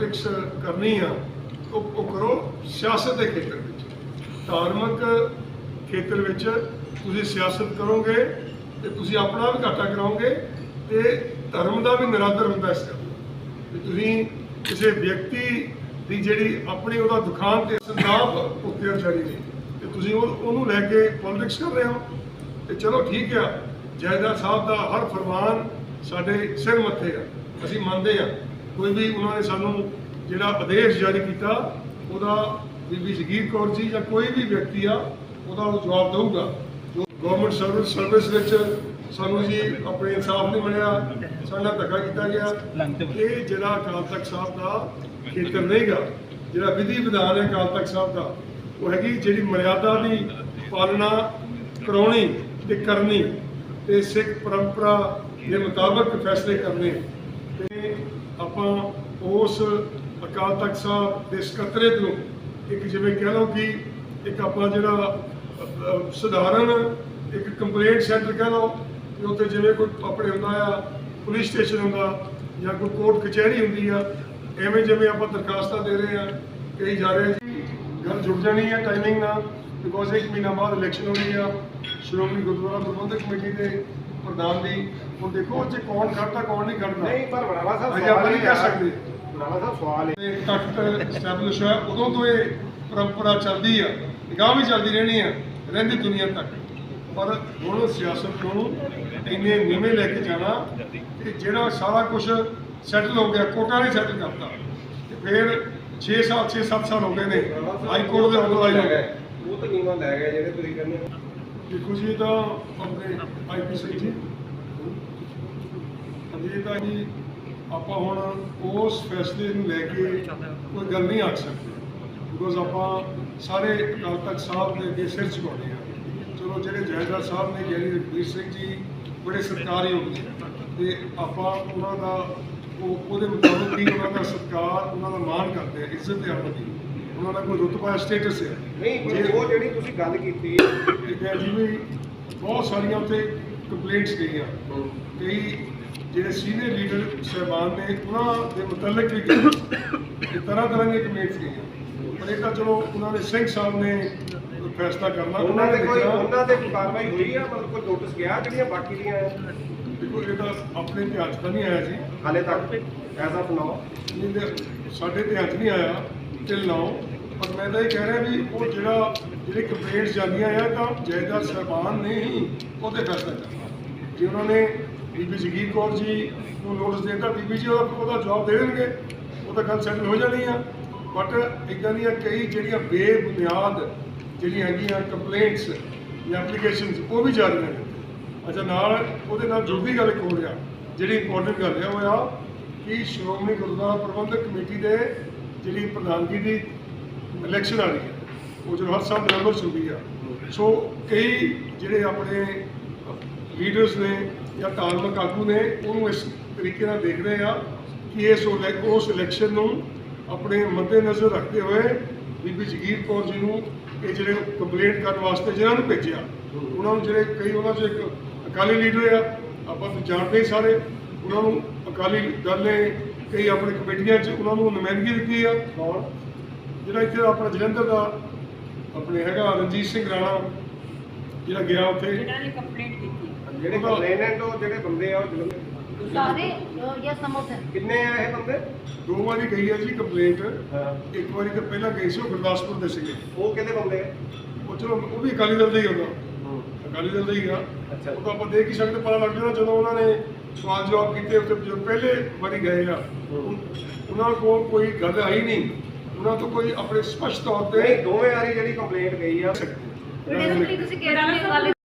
Politics ਕਰਨੀ ਆ, ਉਹ ਉਹ ਕਰੋ ਸਿਆਸਤ ਦੇ ਖੇਤਰ ਵਿੱਚ। ਧਾਰਮਿਕ ਖੇਤਰ ਵਿੱਚ ਤੁਸੀਂ ਸਿਆਸਤ ਕਰੋਗੇ ਤੇ ਤੁਸੀਂ ਆਪਣਾ ਵੀ ਘਾਟਾ ਕਰਾਓਗੇ ਤੇ ਧਰਮ ਦਾ ਵੀ ਨਿਰਾਦਰ ਹੁੰਦਾ ਇਸ ਗੱਲ ਤੇ ਤੁਸੀਂ ਕਿਸੇ ਵਿਅਕਤੀ ਦੀ ਜਿਹੜੀ ਆਪਣੀ ਉਹਦਾ ਦੁਕਾਨ ਤੇ ਸੰਦਾਪ ਉੱਤੇ ਵਿਚਾਰੀ ਨੇ ਤੇ ਤੁਸੀਂ ਉਹ ਉਹਨੂੰ ਲੈ ਕੇ ਪੋਲਿਟਿਕਸ ਕਰ ਰਹੇ ਹੋ। ਤੇ ਚਲੋ ਠੀਕ ਆ ਜਾਇਦਾਦ ਸਾਹਿਬ ਦਾ ਹਰ ਫਰਮਾਨ ਸਾਡੇ ਸਿਰ ਮੱਥੇ ਆ। ਅਸੀਂ ਮੰਨਦੇ ਆ। ਕੋਈ ਵੀ ਉਹਨਾਂ ਨੇ ਸਾਨੂੰ ਜਿਹੜਾ ਆਦੇਸ਼ ਜਾਰੀ ਕੀਤਾ, ਉਹਦਾ ਬੀਬੀ ਜਗੀਰ ਕੌਰ ਜੀ ਜਾਂ ਕੋਈ ਵੀ ਵਿਅਕਤੀ ਆ, ਉਹਦਾ ਉਹ ਜਵਾਬ ਦਊਗਾ। ਜੋ ਗਵਰਨਮੈਂਟ ਸਰਵਿਸ ਸਰਵਿਸ ਵਿੱਚ ਸਾਨੂੰ ਜੀ ਆਪਣੇ ਇਨਸਾਫ ਨਹੀਂ ਮਿਲਿਆ, ਸਾਡਾ ਧੱਕਾ ਕੀਤਾ ਗਿਆ। ਇਹ ਜਿਹੜਾ ਅਕਾਲ ਤਖਤ ਸਾਹਿਬ ਦਾ ਖੇਤਰ ਨਹੀਂਗਾ ਜਿਹੜਾ ਵਿਧੀ ਵਿਧਾਨ ਹੈ ਅਕਾਲ ਤਖਤ ਸਾਹਿਬ ਦਾ, ਉਹ ਹੈਗੀ ਜਿਹੜੀ ਮਰਿਆਦਾ ਦੀ ਪਾਲਣਾ ਕਰਾਉਣੀ ਤੇ ਕਰਨੀ ਤੇ ਸਿੱਖ ਪਰੰਪਰਾ ਦੇ ਮੁਤਾਬਕ ਫੈਸਲੇ ਕਰਨੇ। ਤੇ ਆਪਾਂ ਉਸ ਅਕਾਲ ਤਖਤ ਸਾਹਿਬ ਦੇ ਸਕੱਤਰੇਤ ਨੂੰ ਇੱਕ ਜਿਵੇਂ ਕਹਿ ਲਓ ਕਿ ਇੱਕ ਆਪਾਂ ਜਿਹੜਾ ਸਧਾਰਨ ਇੱਕ ਕੰਪਲੇਂਟ ਸੈਂਟਰ ਕਹਿ ਲਓ ਕਿ ਉੱਥੇ ਜਿਵੇਂ ਕੋਈ ਆਪਣੇ ਹੁੰਦਾ ਆ ਪੁਲਿਸ ਸਟੇਸ਼ਨ ਹੁੰਦਾ ਜਾਂ ਕੋਈ ਕੋਰਟ ਕਚਹਿਰੀ ਹੁੰਦੀ ਆ, ਐਵੇਂ ਜਿਵੇਂ ਆਪਾਂ ਦਰਖਾਸਤਾਂ ਦੇ ਰਹੇ ਆ ਕਈ ਜਾ ਰਹੇ ਜੀ ਗੱਲ ਜੁੜ ਜਾਣੀ ਹੈ ਟਾਈਮਿੰਗ ਨਾਲ ਬਿਕੋਜ਼ ਇੱਕ ਮਹੀਨਾ ਬਾਅਦ ਇਲੈਕਸ਼ਨ ਹੋਣੀ ਆ, ਸ਼੍ਰੋਮਣੀ ਗੁਰਦੁਆਰਾ ਪ੍ਰਬੰਧਕ ਕਮੇਟੀ ਦੇ ਪ੍ਰਧਾਨ ਦੀ ਹੁਣ ਦੇਖੋ ਉਹ 'ਚ ਕੌਣ ਖੜਦਾ ਕੌਣ ਨਹੀਂ ਖੜਦਾ ਨਹੀਂ ਪਰ ਵਡਾਲਾ ਸਾਹਿਬ ਅਸੀਂ ਆਪਾਂ ਨਹੀਂ ਕਹਿ ਸਕਦੇ। ਵਡਾਲਾ ਸਾਹਿਬ ਸਵਾਲ ਹੈ ਇਹ ਤਖਤ ਸਟੈਬਲਿਸ਼ ਹੋਇਆ ਉਦੋਂ ਤੋਂ ਇਹ ਪਰੰਪਰਾ ਚੱਲਦੀ ਆ ਗਾਂ ਵੀ ਚੱਲਦੀ ਰਹਿਣੀ ਆ ਰਹਿੰਦੀ ਦੁਨੀਆ ਤੱਕ। ਪਰ ਹੁਣ ਸਿਆਸਤ ਨੂੰ ਇੰਨੇ ਨੀਵੇਂ ਲੈ ਕੇ ਜਾਣਾ ਕਿ ਜਿਹੜਾ ਸਾਰਾ ਕੁਝ ਸੈਟਲ ਹੋ ਗਿਆ ਕੋਟਾ ਨੇ ਸੈਟਲ ਕਰਤਾ। ਤੇ ਫਿਰ 6 ਸਾਲ 6-7 ਸਾਲ ਹੋ ਗਏ ਨੇ ਹਾਈ ਕੋਰਟ ਦੇ ਆਰਡਰ ਆਏ ਹੋਏ ਉਹ ਤਾਂ ਨੀਵਾਂ ਲੈ ਗਿਆ ਜਿਹੜੇ ਤੁਸੀਂ ਕਹਿੰਦੇ ਹੋ। ਦੇਖੋ ਜੀ, ਇਹ ਤਾਂ ਆਪਣੇ ਆਈਪੀਸੀ ਜੀ। ਅਜੇ ਤਾਂ ਜੀ, ਆਪਾਂ ਹੁਣ ਉਸ ਫੈਸਲੇ ਨੂੰ ਲੈ ਕੇ ਕੋਈ ਗੱਲ ਨਹੀਂ ਆਖ ਸਕਦੇ। ਬਿਕੋਜ਼ ਆਪਾਂ ਸਾਰੇ ਅਕਾਲ ਤਖਤ ਸਾਹਿਬ ਦੇ ਅੱਗੇ ਸਿਰ ਝੁਕਾਉਂਦੇ ਆ ਚਲੋ, ਜਿਹੜੇ ਜੈਦਾਰ ਸਾਹਿਬ ਨੇ ਗਿਆਨੀ ਰਘਬੀਰ ਸਿੰਘ ਜੀ, ਬੜੇ ਸਤਿਕਾਰਯੋਗ ਨੇ। ਤੇ ਆਪਾਂ ਉਹਨਾਂ ਦਾ, ਉਹ ਉਹਦੇ ਮੁਤਾਬਕ ਹੀ ਉਹਨਾਂ ਦਾ ਸਤਿਕਾਰ, ਉਹਨਾਂ ਦਾ ਮਾਣ ਕਰਦੇ ਆ ਇੱਜ਼ਤ ਦੇ ਦੀ ਉਹਨਾਂ ਦਾ ਕੋਈ ਰੁਤਬਾ ਸਟੇਟਸ ਹੈ। ਨਹੀਂ ਪਰ ਉਹ ਜਿਹੜੀ ਤੁਸੀਂ ਗੱਲ ਕੀਤੀ ਹੈ। ਜਿਵੇਂ ਬਹੁਤ ਸਾਰੀਆਂ ਉੱਥੇ ਕੰਪਲੇਂਟਸ ਗਈਆਂ ਕਈ ਜਿਹੜੇ ਸੀਨੀਅਰ ਲੀਡਰ ਸਹਿਬਾਨ ਨੇ ਉਹਨਾਂ ਦੇ ਮੁਤਲਕ ਵੀ ਤਰ੍ਹਾਂ ਤਰ੍ਹਾਂ ਦੀਆਂ ਕੰਪਲੇਂਟਸ ਗਈਆਂ ਪਰ ਇਹ ਤਾਂ ਚਲੋ ਉਹਨਾਂ ਦੇ ਸਿੰਘ ਸਾਹਿਬ ਨੇ ਫੈਸਲਾ ਕਰਨਾ। ਉਹਨਾਂ ਦੇ ਕੋਈ। ਉਹਨਾਂ ਤੇ ਕੋਈ ਕਾਰਵਾਈ ਹੋਈ ਆ? ਮਤਲਬ ਕੋਈ ਨੋਟਿਸ ਗਿਆ ਜਿਹੜੀਆਂ ਬਾਕੀ ਦੀਆਂ? ਦੇਖੋ ਇਹ ਤਾਂ ਆਪਣੇ ਧਿਆਨ 'ਚ ਤਾਂ ਨਹੀਂ ਆਇਆ ਜੀ। ਹਾਲੇ ਤੱਕ। ਨਹੀਂ ਤੇ ਸਾਡੇ ਧਿਆਨ 'ਚ ਨਹੀਂ ਆਇਆ। ਟਿਲ ਨਾਓ ਪਰ ਮੈਂ ਤਾਂ ਇਹ ਕਹਿ ਰਿਹਾ ਵੀ ਉਹ ਜਿਹੜਾ ਜਿਹੜੇ ਕੰਪਲੇਂਟਸ ਜਾਂਦੀਆਂ ਆ ਤਾਂ ਜਾਇਦਾਦ ਸਹਿਬਾਨ ਨੇ ਹੀ ਉਹਦੇ ਫੈਸਲਾ ਕਰਨਾ ਜੇ ਉਹਨਾਂ ਨੇ ਬੀਬੀ ਜਗੀਰ ਕੌਰ ਜੀ ਨੂੰ ਨੋਟਿਸ ਦੇਤਾ, ਬੀਬੀ ਜੀ ਉਹਦਾ ਉਹਦਾ ਜਵਾਬ ਦੇ ਦੇਣਗੇ। ਉਹ ਤਾਂ ਗੱਲ ਸੈਟਲ ਹੋ ਜਾਣੀ ਆ। ਬਟ ਇਦਾਂ ਦੀਆਂ ਕਈ ਜਿਹੜੀਆਂ ਬੇਬੁਨਿਆਦ ਜਿਹੜੀਆਂ ਹੈਗੀਆਂ ਕੰਪਲੇਂਟਸ ਜਾਂ ਐਪਲੀਕੇਸ਼ਨਸ ਉਹ ਵੀ ਜਾਰੀ ਨੇ। ਅੱਛਾ, ਨਾਲ ਉਹਦੇ ਨਾਲ ਜੁੜਦੀ ਗੱਲ ਇੱਕ ਹੋ ਰਿਹਾ, ਜਿਹੜੀ ਇੰਪੋਰਟੈਂਟ ਗੱਲ ਹੈ ਉਹ ਆ ਕਿ ਸ਼੍ਰੋਮਣੀ ਗੁਰਦੁਆਰਾ ਪ੍ਰਬੰਧਕ ਕਮੇਟੀ ਦੇ ਜਿਹੜੀ ਪ੍ਰਧਾਨਗੀ ਦੀ ਇਲੈਕਸ਼ਨ ਆ ਰਹੀ ਹੈ, ਉਹ ਜਦੋਂ ਹਰ ਸਾਲ ਨਵੰਬਰ 'ਚ ਹੁੰਦੀ ਆ, ਸੋ ਕਈ ਜਿਹੜੇ ਆਪਣੇ ਲੀਡਰਸ ਨੇ ਜਾਂ ਧਾਰਮਿਕ ਆਗੂ ਨੇ, ਉਹਨੂੰ ਇਸ ਤਰੀਕੇ ਨਾਲ ਦੇਖ ਰਹੇ ਆ ਕਿ ਇਸ ਉਸ ਇਲੈਕਸ਼ਨ ਨੂੰ ਆਪਣੇ ਮੱਦੇ ਨਜ਼ਰ ਰੱਖਦੇ ਹੋਏ ਬੀਬੀ ਜਗੀਰ ਕੌਰ ਜੀ ਨੂੰ ਇਹ ਜਿਹੜੇ ਕੰਪਲੇਂਟ ਕਰਨ ਵਾਸਤੇ ਜਿਹਨਾਂ ਨੂੰ ਭੇਜਿਆ, ਉਹਨਾਂ ਨੂੰ ਜਿਹੜੇ ਕਈ ਉਹਨਾਂ 'ਚ ਇੱਕ ਅਕਾਲੀ ਲੀਡਰ ਆ, ਆਪਾਂ ਤਾਂ ਜਾਣਦੇ ਸਾਰੇ, ਉਹਨਾਂ ਨੂੰ ਅਕਾਲੀ ਦਲ ਨੇ ਕਈ ਆਪਣੀ ਕਮੇਟੀਆਂ 'ਚ ਉਹਨਾਂ ਨੂੰ ਨੁਮਾਇੰਦਗੀ ਦਿੱਤੀ ਆ। ਕੌਣ? ਜਿਹੜਾ ਇੱਥੇ ਆਪਣਾ ਜਲੰਧਰ ਦਾ ਆਪਣੇ ਹੈਗਾ ਰਣਜੀਤ ਸਿੰਘ ਰਾਣਾ ਜਿਹੜਾ ਗਿਆ ਉੱਥੇ। ਜਿਨ੍ਹਾਂ ਨੇ ਕੰਪਲੇਂਟ ਕੀਤੀ। ਜਿਹੜੇ ਕੰਪਲੇਨੈਂਟ ਉਹ ਜਿਹੜੇ ਬੰਦੇ ਆ ਉਹ ਜਲੰਧਰ ਸਾਰੇ ਜਾਂ ਸਮ ਆਫ them ਕਿੰਨੇ ਆ ਇਹ ਬੰਦੇ? ਦੋ ਵਾਰੀ ਗਈ ਹੈ ਜੀ ਕੰਪਲੇਂਟ ਇੱਕ ਵਾਰੀ ਤਾਂ ਪਹਿਲਾਂ ਗਈ ਸੀ ਉਹ ਗੁਰਦਾਸਪੁਰ ਦੇ ਸੀਗੇ। ਉਹ ਕਿਹਦੇ ਬੰਦੇ ਆ? ਉਹ ਚਲੋ ਉਹ ਵੀ ਅਕਾਲੀ ਦਲ ਦਾ ਹੀ ਹੁੰਦਾ ਅਕਾਲੀ ਦਲ ਦਾ ਹੀ ਆ। ਅੱਛਾ। ਉਹ ਤਾਂ ਆਪਾਂ ਦੇਖ ਹੀ ਸਕਦੇ ਪਤਾ ਲੱਗ ਜਾਣਾ ਜਦੋਂ ਉਹਨਾਂ ਨੇ ਸਵਾਲ ਜਵਾਬ ਕੀਤੇ ਉੱਤੇ ਜੋ ਪਹਿਲੇ ਵਾਰੀ ਗਏ ਆ। ਉਹਨਾਂ ਕੋਲ ਕੋਈ ਗੱਲ ਆਈ ਨਹੀਂ। ਉਹਨਾਂ ਤੋਂ ਕੋਈ ਆਪਣੇ ਸਪਸ਼ਟ ਤੌਰ ਤੇ ਦੋਵੇਂ ਵਾਰੀ ਜਿਹੜੀ ਕੰਪਲੇਂਟ ਗਈ ਆ। ਤੁਸੀਂ ਕਹਿ ਰਹੇ ਹੋ ਗੱਲ